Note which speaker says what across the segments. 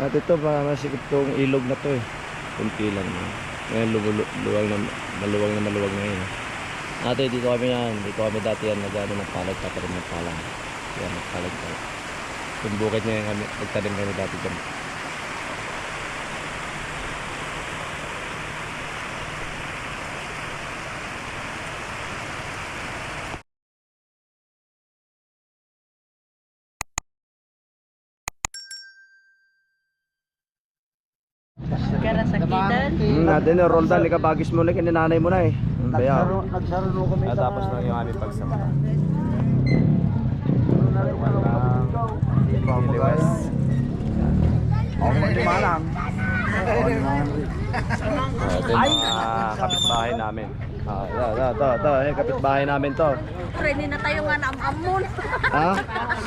Speaker 1: At ito, masikip tong ilog na to eh. Kunti lang. Ngayon, luwag na, maluwag na maluwag na yun. Ate, dito kami yan. Dito kami dati yan nagano ng palag, tatarim ng palang. Yan, nagpalag tayo. Yung bukid niya yung kami, nagtanim kami dati dyan.
Speaker 2: Karasakitan.
Speaker 1: Hmm, natin yung Roldan, ikabagis mo na kininanay mo na eh. Ang bayaw.
Speaker 3: Nagsaro, nagsaro no kami
Speaker 1: At
Speaker 3: sa...
Speaker 1: tapos na yung aming pagsama.
Speaker 3: Ako man lumalang.
Speaker 1: Ito yung mga kapitbahay namin. Ah, ito, ito, ito, ito, eh, kapitbahay namin to.
Speaker 2: Pwede na tayo nga na amamon.
Speaker 1: Ha?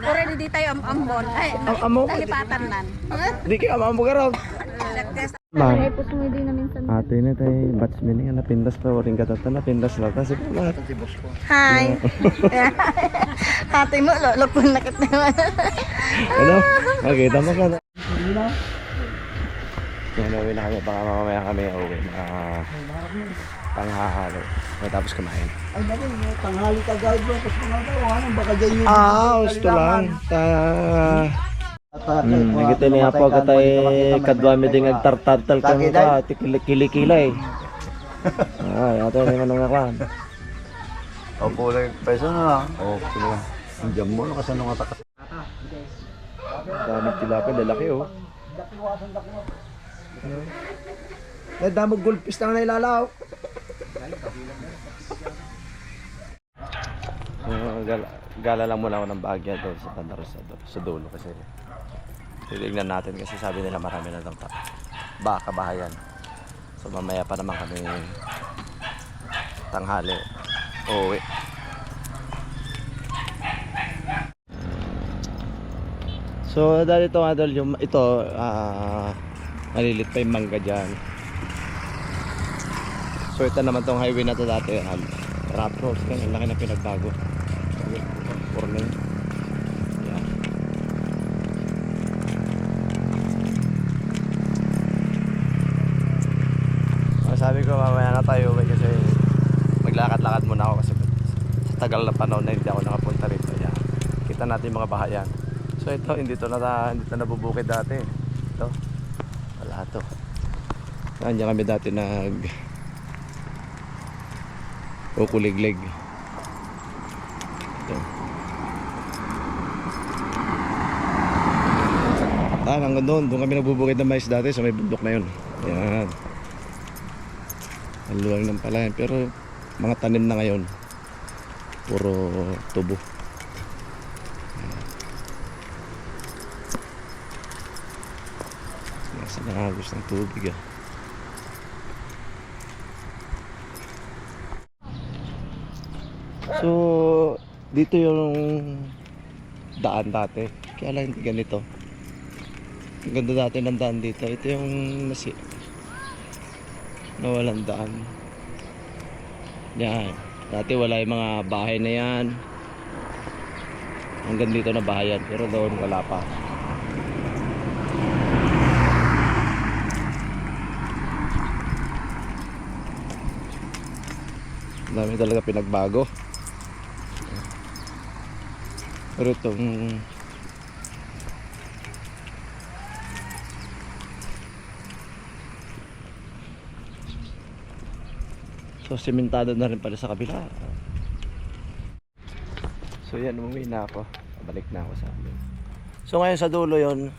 Speaker 2: Pwede di tayo amamon. Ay,
Speaker 1: Am- amo?
Speaker 2: nalipatan nan.
Speaker 1: Di kayo mamamugaraw.
Speaker 2: Nagtest.
Speaker 1: Ma.
Speaker 2: Mo sa...
Speaker 1: Ate na tayo, batsman nga napindas pa, oring katata napindas na. Kasi pa,
Speaker 2: Hi. Ate mo, lolo ko nakit naman.
Speaker 1: ano? Makita mo ka na. Yan, uwi na kami. Baka mamaya kami uwi na panghahalo. Matapos kumain.
Speaker 3: Ay, naku, tanghali ka guide mo. Tapos mga daw, ano, baka dyan yung...
Speaker 1: Ah, gusto lang. Ta Hmm, nagito niya po katay kadwami din agtartartal ka mo ka kilikilay. Ay, ato ni manong nakwan.
Speaker 3: Opo lang, peso na sige lang. Ang jam mo, nakasano nga takas.
Speaker 1: Daming tilapia, lalaki oh. Eh, damog gulpis na ilalaw. Uh, gala, gala lang muna ako ng bagya doon sa Tandaros sa dulo kasi titignan natin kasi sabi nila marami na daw baka bahayan. So mamaya pa naman kami tanghali. Uuwi. So dahil ito dahil yung ito ah malilit pa yung mangga dyan. So ito naman tong highway na to dati um, Rap Rose kan ang laki na pinagbago. Four lane. Yeah. Ang sabi ko mamaya na tayo uwi kasi maglakad-lakad muna ako kasi sa tagal na panahon na hindi ako nakapunta rito. Yeah. Kita natin yung mga bahayan. So ito hindi to na hindi to nabubukid dati. Ito. Wala to. Nandiyan kami dati nag kukuliglig. Ito. Ah, hanggang doon. Doon kami nagbubukid ng mais dati sa may bundok na yun. Yan. Ang luwag ng palayan. Pero mga tanim na ngayon. Puro tubo. Nasa nakagos ng tubig ah. So, dito yung daan dati. Kaya lang hindi ganito. Ang ganda dati ng daan dito. Ito yung nasi nawalan daan. Yan. Dati wala yung mga bahay na yan. Hanggang dito na bahayan. Pero doon wala pa. Dami talaga pinagbago. Pero itong So sementado na rin pala sa kabila. So yan, umuwi na ako. Balik na ako sa amin. So ngayon sa dulo yon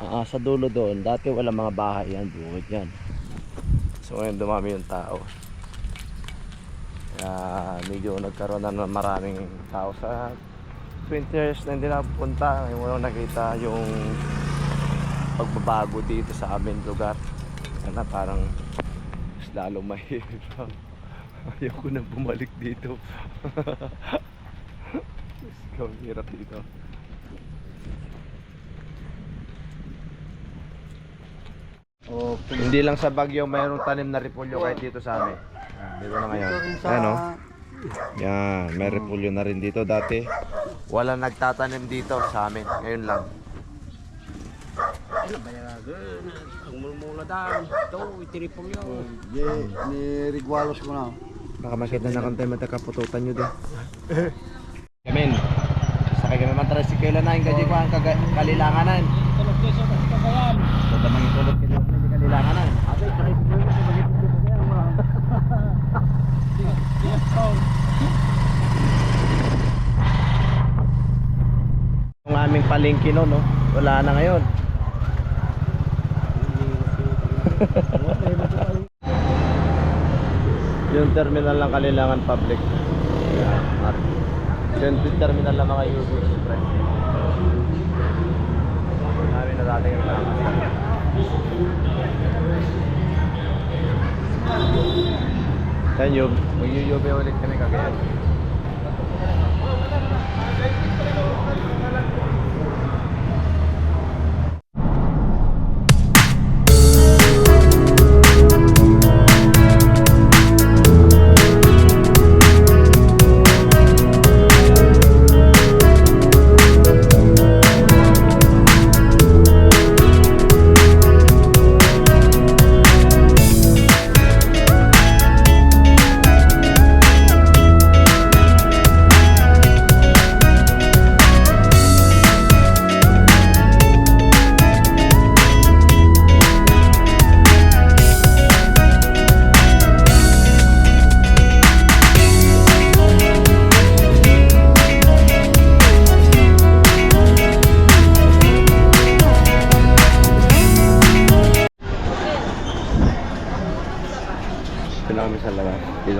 Speaker 1: ah sa dulo doon, dati wala mga bahay yan, bukid yan. So ngayon dumami yung tao. Kaya medyo nagkaroon na ng maraming tao sa 20 years na hindi napunta. Ngayon lang nakita yung pagbabago dito sa amin lugar. Na parang lalo mahirap. Ayoko na bumalik dito. Ikaw ang hirap dito.
Speaker 3: O,
Speaker 1: Hindi lang sa Bagyo mayroong tanim na repolyo kahit dito sa amin. Dito na ngayon. Ano? Yan, may repolyo na rin dito dati. Wala nagtatanim dito sa amin. Ngayon lang.
Speaker 4: Bayagan. Ang mulmula daan. Ito, itiripong yun.
Speaker 3: Di, ni Rigualos ko na.
Speaker 1: Baka makita na kung tayo matakapututan nyo din. Kamin. Sakay kami man tricycle na yung gaji ko ang kalilanganan.
Speaker 4: Tulog kayo sa kagayan.
Speaker 1: So damang itulog kayo ng kalilanganan.
Speaker 4: Ate, sakay ko yun sa bagay ko kagayan.
Speaker 1: Yung aming palengke no, no? Wala na ngayon. yung terminal ng Kalilangan Public. Yung terminal ng mga UB, siyempre. Namin na dati yung tama. Yan yung, mag-UB ulit kami kagayan.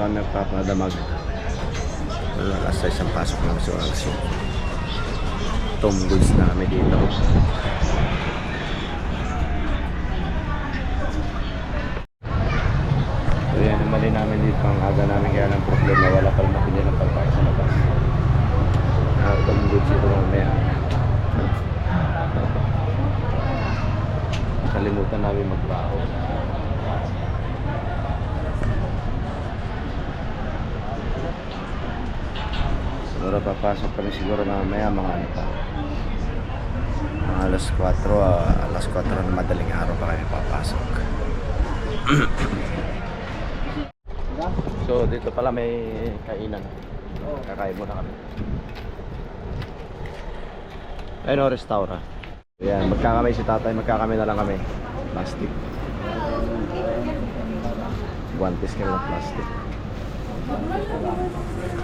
Speaker 1: Kami nagpapadamag. Alas sa isang pasok oras yung Tom goods na kami dito. So yan, namali namin dito ang aga namin kaya ng problema. Wala pa rin makinyan ng pagkain sa labas. Ah, Tom goods ito mamaya. Kalimutan namin magbaho. Siguro papasok kami siguro mamaya mga ano pa. Mga alas 4, ah, alas 4 na madaling araw pa kami papasok. so dito pala may kainan. Kakain muna kami. Ayun o, restaurant. Ayan, magkakamay si tatay, magkakamay na lang kami. Plastic. Guantes kami ng plastic.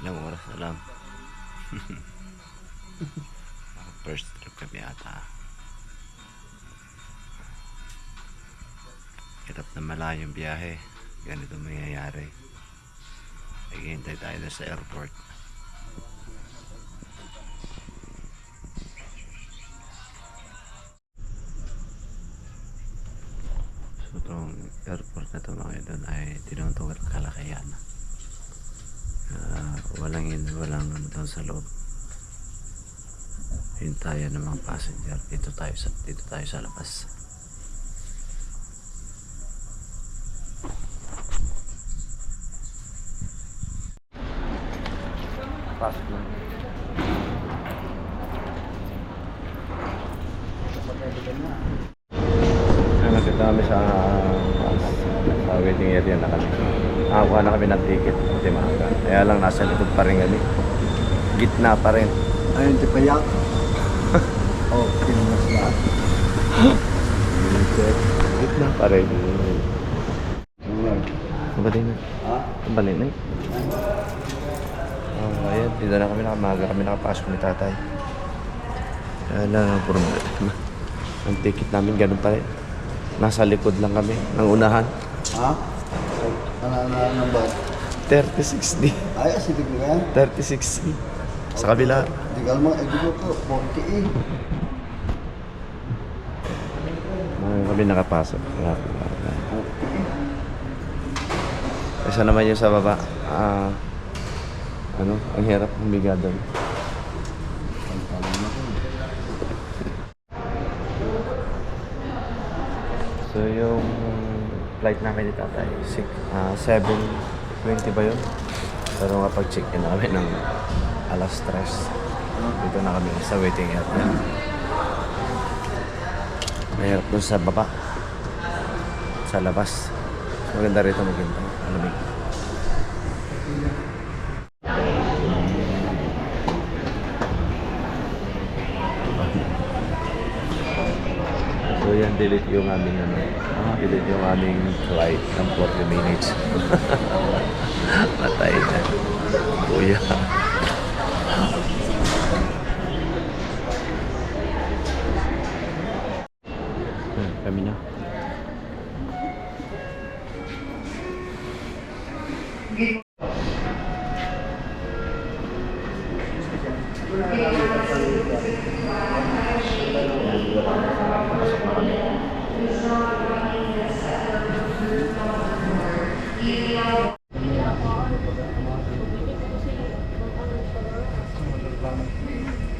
Speaker 1: Ilang oras. Parang First trip kami ata. Hirap na malayong biyahe. Ganito mangyayari. Naghihintay tayo na sa airport. So itong airport na ito mga idol ay tinutugal kalakihan. Ah, walang walang ano doon sa loob. Hintayan ng mga passenger. Dito tayo sa dito tayo sa labas. Pasok lang. Ano kita kami sa area na kami. Nakakuha na kami ng ticket pati maaga. Kaya lang nasa likod pa rin kami. Gitna pa rin.
Speaker 3: Ayun, ti payak. oh, kinumas lahat.
Speaker 1: Gitna pa rin.
Speaker 3: Ano
Speaker 1: Kabali na.
Speaker 3: Ha?
Speaker 1: Kabali na. Oh, ayan. Dito na kami nakamaga kami nakapasok ni tatay. Kaya lang ang problema. Ang ticket namin ganun pa rin. Nasa likod lang kami. Nang unahan.
Speaker 3: Ha? Ano, ano, ano ba?
Speaker 1: 3060.
Speaker 3: Ay, asitig mo yan?
Speaker 1: 3060. Sa kabila.
Speaker 3: Di ka naman, eh, di ko to, 40 eh.
Speaker 1: kami nakapasok. Wala, wala, wala. Isa naman yung sa baba. Ah, ano, ang hirap humiga doon. So yung flight namin ni tatay, six, ah, 7.20 ba yun? Pero kapag check-in namin ng alas 3, dito na kami sa waiting area. Mahirap dun sa baba. Sa labas. Maganda rito maghintay. Alamig. Delete yung aming ano. Delete yung aming flight ng 40 minutes. Matay na. Kuya. lá.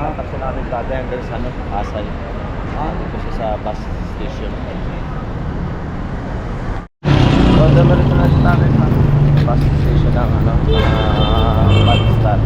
Speaker 1: Ah, tapos namin tatay hanggang sa ano, Pasay. Ah, dito siya sa bus station. So, damarin na natin namin sa bus station ng ano, uh, bus stop.